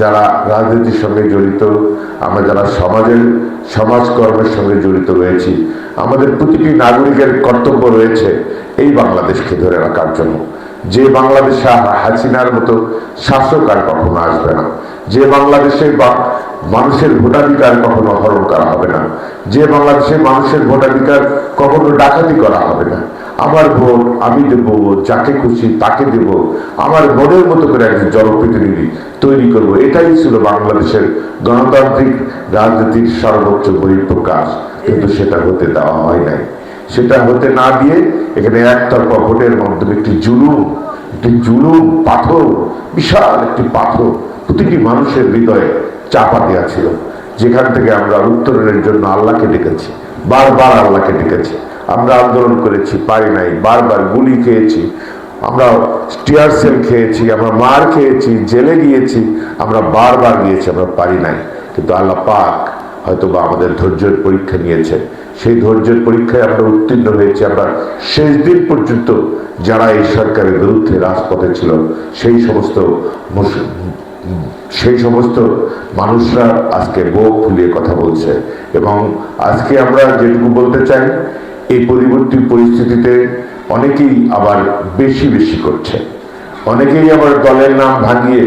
যারা রাজনীতির সঙ্গে জড়িত, আমরা যারা সমাজের, সমাজকর্মের সঙ্গে জড়িত রয়েছি, আমাদের প্রতিটি নাগরিকের কর্তব্য রয়েছে এই বাংলাদেশকে ধরে রাখার জন্য। যে বাংলাদেশে হাসিনার মতো শাসক আর কখনো আসবে না। যে বাংলাদেশে বা মানুষের ভোটাধিকার কখনো হরণ করা হবে না। যে বাংলাদেশে মানুষের ভোটাধিকার কখনো ডাকাতি করা হবে না। আমার ভোট আমি দেব যাকে খুশি তাকে দেব। আমার মনের মতো করে একজন জনপ্রতিনিধি তৈরি করব। এটাই ছিল বাংলাদেশের গণতান্ত্রিক রাজনীতির সর্বোচ্চ বহিঃপ্রকাশ। কিন্তু সেটা হতে দেওয়া হয় নাই। সেটা হতে না দিয়ে এখানে একতরফা ভোটের মাধ্যমে একটি জুলুম একটি জুলুম পাথর, বিশাল একটি পাথর প্রতিটি মানুষের হৃদয়ে চাপা দেওয়া ছিল। যেখান থেকে আমরা উত্তরণের জন্য আল্লাহকে ডেকেছি, বারবার আল্লাহকে ডেকেছি। আমরা আন্দোলন করেছি পারি নাই, বারবার গুলি খেয়েছি, আমরা স্টিয়ার সেল খেয়েছি, আমরা মার খেয়েছি, জেলে গিয়েছি, আমরা বারবার গিয়েছি, আমরা পারি নাই। কিন্তু আল্লাহ পাক হয়তো বা আমাদের ধৈর্যের পরীক্ষা নিয়েছে সেই ধৈর্যের পরীক্ষায় আমরা উত্তীর্ণ হয়েছি, আমরা শেষ দিন পর্যন্ত যারা এই সরকারের বিরুদ্ধে রাজপথে ছিল, সেই সমস্ত সেই সমস্ত মানুষরা আজকে বুক ফুলিয়ে কথা বলছে। এবং আজকে আমরা যেটুকু বলতে চাই এই পরিবর্তী পরিস্থিতিতে অনেকেই আবার বেশি বেশি করছে। অনেকেই আবার দলের নাম ভাঙিয়ে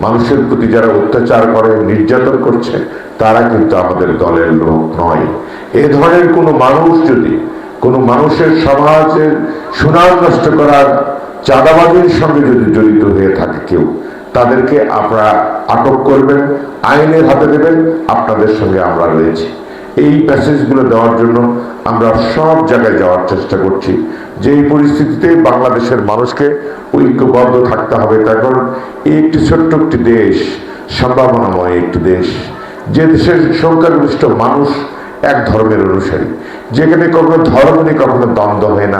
মানুষের প্রতি যারা অত্যাচার করে, নির্যাতন করছে, তারা কিন্তু আমাদের দলের লোক নয়। এ ধরনের কোনো মানুষ যদি, কোনো মানুষের সমাজের সুনাম নষ্ট করার চাঁদাবাজির সঙ্গে যদি জড়িত হয়ে থাকে কেউ, তাদেরকে আপনারা আটক করবেন, আইনের হাতে দেবেন, আপনাদের সঙ্গে আমরা রয়েছি। এই প্যাসেজগুলো দেওয়ার জন্য আমরা সব জায়গায় যাওয়ার চেষ্টা করছি। যে পরিস্থিতিতে বাংলাদেশের মানুষকে ঐক্যবদ্ধ থাকতে হবে, তার কারণ এই একটি ছোট্ট একটি দেশ, সম্ভাবনাময় একটি দেশ, যে দেশের সংখ্যাগরিষ্ঠ মানুষ এক ধর্মের অনুসারী। যেখানে কখনো ধর্ম নিয়ে কখনো দ্বন্দ্ব হয় না,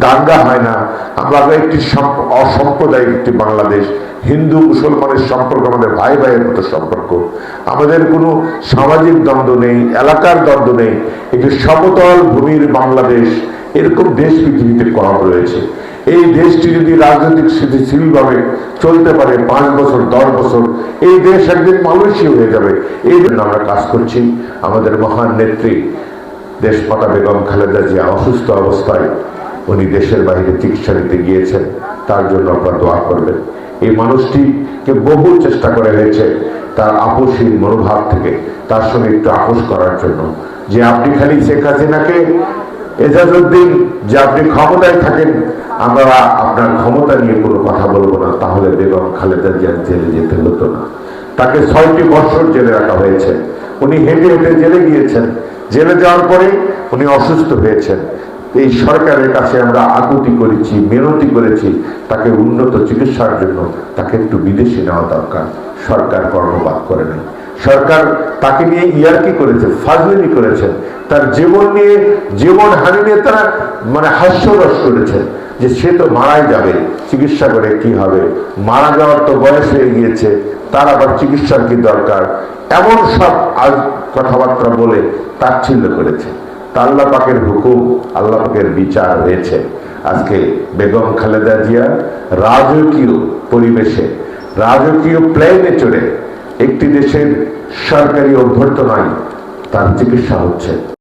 দাঙ্গা হয় না। আমরা একটি সম্প- অসাম্প্রদায়িক একটি বাংলাদেশ। হিন্দু, মুসলমানের সম্পর্ক, আমাদের ভাই ভাইয়ের মতো সম্পর্ক। আমাদের কোনো সামাজিক দ্বন্দ্ব নেই, এলাকার দ্বন্দ্ব নেই। একটি সমতল ভূমির বাংলাদেশ এরকম দেশ পৃথিবীতে কম রয়েছে। এই দেশটি যদি রাজনৈতিক স্থিতিশীলভাবে চলতে পারে, পাঁচ বছর, দশ বছর, এই দেশ একদিন মালয়েশিয়া হয়ে যাবে। এই জন্য আমরা কাজ করছি। আমাদের মহান নেত্রী দেশমাতা বেগম খালেদা জিয়া, অসুস্থ অবস্থায় উনি দেশের বাইরে চিকিৎসা নিতে গিয়েছেন। তার জন্য আপনারা দোয়া করবেন। এই মানুষটিকে বহু চেষ্টা করে হয়েছে তার আপোষহীন মনোভাব থেকে, তার সঙ্গে একটু আপোষ করার জন্য। যে আপনি খালি শেখ হাসিনাকে এজাজউদ্দিন, যে আপনি ক্ষমতায় থাকেন, আমরা আপনার ক্ষমতা নিয়ে কোনো কথা বলব না, তাহলে বেগম খালেদা জিয়া জেলে যেতে হতো না। তাকে ছয়টি বছর জেলে রাখা হয়েছে। উনি হেঁটে হেঁটে জেলে গিয়েছেন। জেলে যাওয়ার পরে উনি অসুস্থ হয়েছেন। এই সরকারের কাছে আমরা আকুতি করেছি, মিনতি করেছি, তাকে উন্নত চিকিৎসার জন্য তাকে একটু বিদেশে নেওয়া দরকার। সরকার কর্মপাত করে নাই। সরকার তাকে নিয়ে ইয়ার্কি করেছে ফাজলিনি করেছেন তার জীবন নিয়ে, জীবন হানি নিয়ে তারা মানে হাস্যরস করেছেন যে সে তো মারাই যাবে, চিকিৎসা করে কি হবে? মারা যাওয়ার তো বয়স হয়ে গিয়েছে, তার আবার চিকিৎসার কি দরকার? এমন সব আজ কথাবার্তা বলে তাচ্ছিল্য করেছে। তা আল্লাহ পাকের হুকুম, আল্লাহ পাকের বিচার হয়েছে। আজকে বেগম খালেদা জিয়া রাজকীয় পরিবেশে, রাজকীয় প্লেনে চড়ে একটি দেশের সরকারি অভ্যর্থনায় তার চিকিৎসা হচ্ছে।